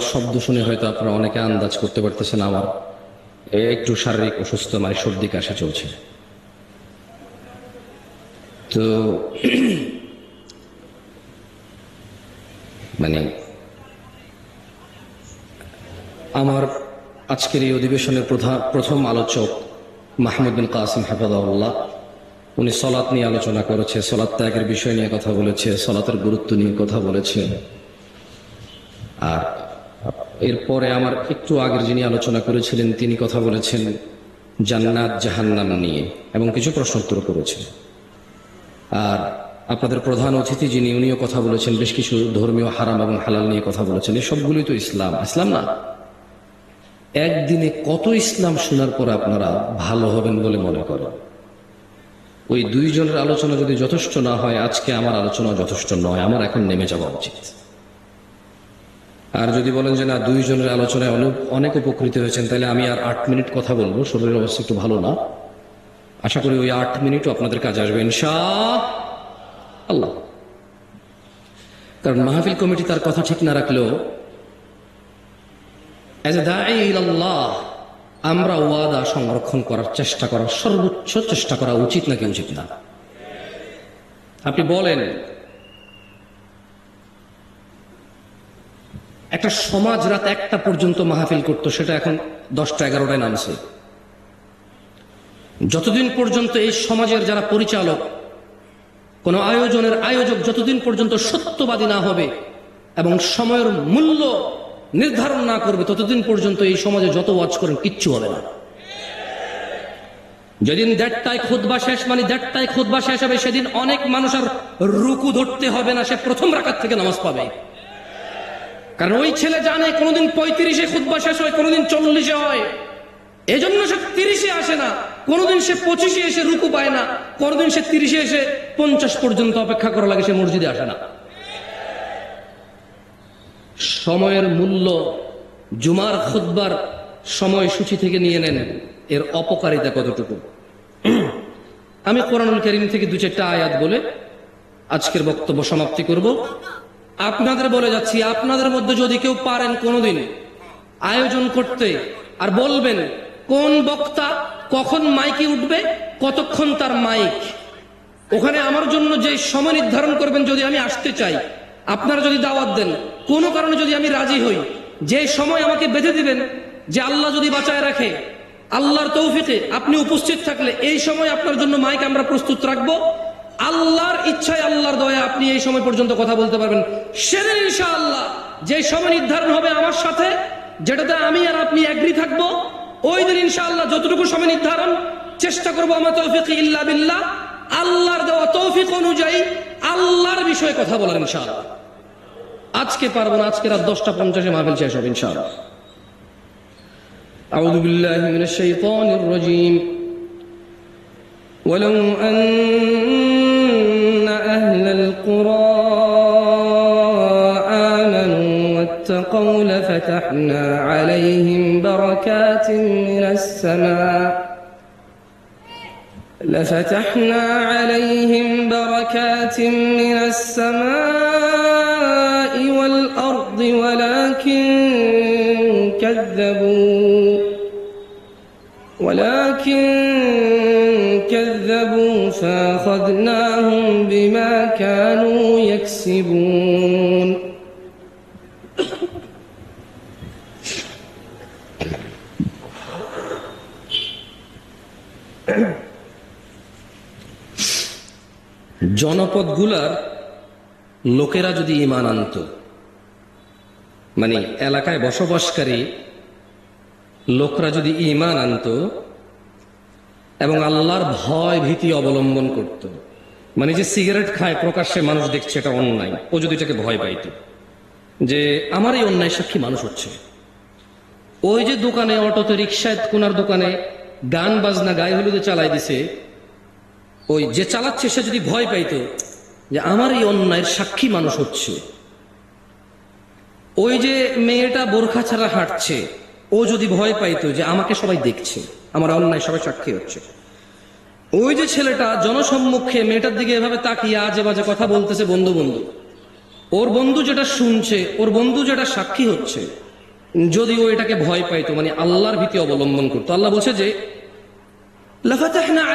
শব্দ শুনে হয়তো আপনারা অনেকে আন্দাজ করতে পারতেছেন আমার। একটু শারীরিক অসুস্থ মানে সর্দি কাশি চলছে। তো মানে আমার আজকের এই অধিবেশনের প্রধান প্রথম আলোচক মাহমুদ বিন কাসিম হাফাজাউল্লাহ উনি সলাৎ নিয়ে আলোচনা করেছে, সলাৎ ত্যাগের বিষয় নিয়ে কথা বলেছে, সলাতের গুরুত্ব নিয়ে কথা বলেছে। আর এরপরে আমার একটু আগের যিনি আলোচনা করেছিলেন, তিনি কথা বলেছেন, জান্নাত জাহান্নাম নিয়ে, এবং কিছু প্রশ্ন উত্তর করেছেন। আর আপনাদের প্রধান অতিথি যিনি, উনিও কথা বলেছেন, বেশ কিছু ধর্মীয় হারাম এবং হালাল নিয়ে কথা বলেছেন। এই সবগুলোই তো ইসলাম। ইসলাম না। একদিনে কত ইসলাম শোনার পর আপনারা ভালো হবেন বলে মনে করেন? ওই দুইজনের আলোচনা যদি যথেষ্ট না হয়, আজকে আমার আলোচনা যথেষ্ট নয়, আমার এখন নেমে যাওয়া উচিত। আর যদি বলেন যে না দুইজনের আলোচনায় অনেক অনেক উপকৃত হয়েছেন, তাহলে আমি আর আট মিনিট কথা বলব। শরীরের অবস্থা একটু ভালো না। আশা করি ওই আট মিনিটও আপনাদের কাজে আসবে আল্লাহ। কারণ মাহফিল কমিটি তার কথা ঠিক না রাখলেও আমরা ওয়াদা সংরক্ষণ করার চেষ্টা করার সর্বোচ্চ চেষ্টা করা উচিত নাকি উচিত না? আপনি বলেন একটা সমাজ রাত একটা পর্যন্ত মাহফিল করতো, সেটা এখন দশটা এগারোটায় নামছে। যতদিন পর্যন্ত এই সমাজের যারা পরিচালক, কোন আয়োজনের আয়োজক যতদিন পর্যন্ত সত্যবাদী না হবে এবং সময়ের মূল্য নির্ধারণ না করবে, ততদিন পর্যন্ত এই সমাজে যত ওয়াজ করেন কিচ্ছু হবে না। যেদিন দেড়টায় খুদবা শেষ মানে দেড়টায় খুদবা শেষ হবে, সেদিন অনেক মানুষ আর রুকু ধরতে হবে না, সে প্রথম রাখার থেকে নামাজ পাবে। কারণ ওই ছেলে জানে কোনোদিন পঁয়ত্রিশে খুদ্া শেষ হয়, কোনোদিন চল্লিশে হয়। এজন্য সে তিরিশে আসে না। কোনোদিন সে পঁচিশে এসে রুকু পায় না। কোনোদিন সে তিরিশে এসে পঞ্চাশ পর্যন্ত অপেক্ষা করা লাগে, সে মসজিদে আসে না। সময়ের মূল্য জুমার খুদ্বার সময়সূচি থেকে নিয়ে নেন। এর অপকারিতা কতটুকু? আমি কোরআনুল করিম থেকে দু চারটা আয়াত বলে আজকের বক্তব্য সমাপ্তি করব। আপনাদের বলে যাচ্ছি, আপনাদের মধ্যে যদি কেউ পারেন কোনোদিন আয়োজন করতে আর বলবেন, কোন বক্তা কখন মাইকে উঠবে, কতক্ষণ তার মাইক? ওখানে আমার জন্য যে সময় নির্ধারণ করবেন যদি আমি আসতে চাই, আপনারা যদি দাওয়াত দেন, কোনো কারণে যদি আমি রাজি হই, যে সময় আমাকে বেঁধে দিবেন, যে আল্লাহ যদি বাঁচায় রাখে, আল্লাহর তৌফিকে আপনি উপস্থিত থাকলে এই সময় আপনার জন্য মাইক আমরা প্রস্তুত রাখব। আল্লাহর ইচ্ছায় আল্লাহর দয়া আপনি এই সময় পর্যন্ত কথা বলতে পারবেন সেদিন ইনশাআল্লাহ যে সময় নির্ধারণ হবে আমার সাথে যেটাতে আমি আর আপনি এগ্রি থাকবো ওই দিন ইনশাআল্লাহ যতটুকু সময় নির্ধারণ চেষ্টা করবো আমার তৌফিক ইল্লা বিল্লাহ আল্লাহর দেওয়া তৌফিক অনুযায়ী আল্লাহর বিষয়ে কথা বলার ইনশাআল্লাহ আজকে পারবো না আজকে রাত দশটা পঞ্চাশে মাহফিল শেষ হবে ইনশাআল্লাহ أعوذ بالله من الشيطان الرجيم ولو أن واتقوا لفتحنا عليهم بركات من السماء. لفتحنا عليهم بركات من السماء والأرض ولكن كذبوا ولكن كذبوا فأخذناهم بما كانوا يكسبون. জনপদগুলার লোকেরা যদি ইমান আনত মানে এলাকায় বসবাসকারী লোকরা যদি ইমান আনত এবং আল্লাহর ভয় ভীতি অবলম্বন করত মানে যে সিগারেট খায় প্রকাশ্যে মানুষ দেখছে এটা অন্যায়, ও যদি এটাকে ভয় পাইত, যে আমার এই অন্যায় সাক্ষী মানুষ হচ্ছে। ওই যে দোকানে, অটোতে রিক্সায় কোনার দোকানে গান বাজনা গায়ে হলুদে চালাই দিছে, ওই যে চালাচ্ছে সে যদি ভয় পাইতো যে আমার এই অন্যায়ের সাক্ষী মানুষ হচ্ছে। ওই যে মেয়েটা বোরখা ছাড়া হাঁটছে, ও যদি ভয় পাইতো যে আমাকে সবাই দেখছে, আমার অন্যায় সবাই সাক্ষী হচ্ছে। ওই যে ছেলেটা জনসম্মুখে মেয়েটার দিকে এভাবে তাকিয়ে আজে বাজে কথা বলতেছে বন্ধু বন্ধু ওর বন্ধু যেটা শুনছে, ওর বন্ধু যেটা সাক্ষী হচ্ছে যদিও এটাকে ভয় পাইতো মানে আল্লাহর ভীতি অবলম্বন করতো। আল্লাহ বলছে যে লাফাতাহনা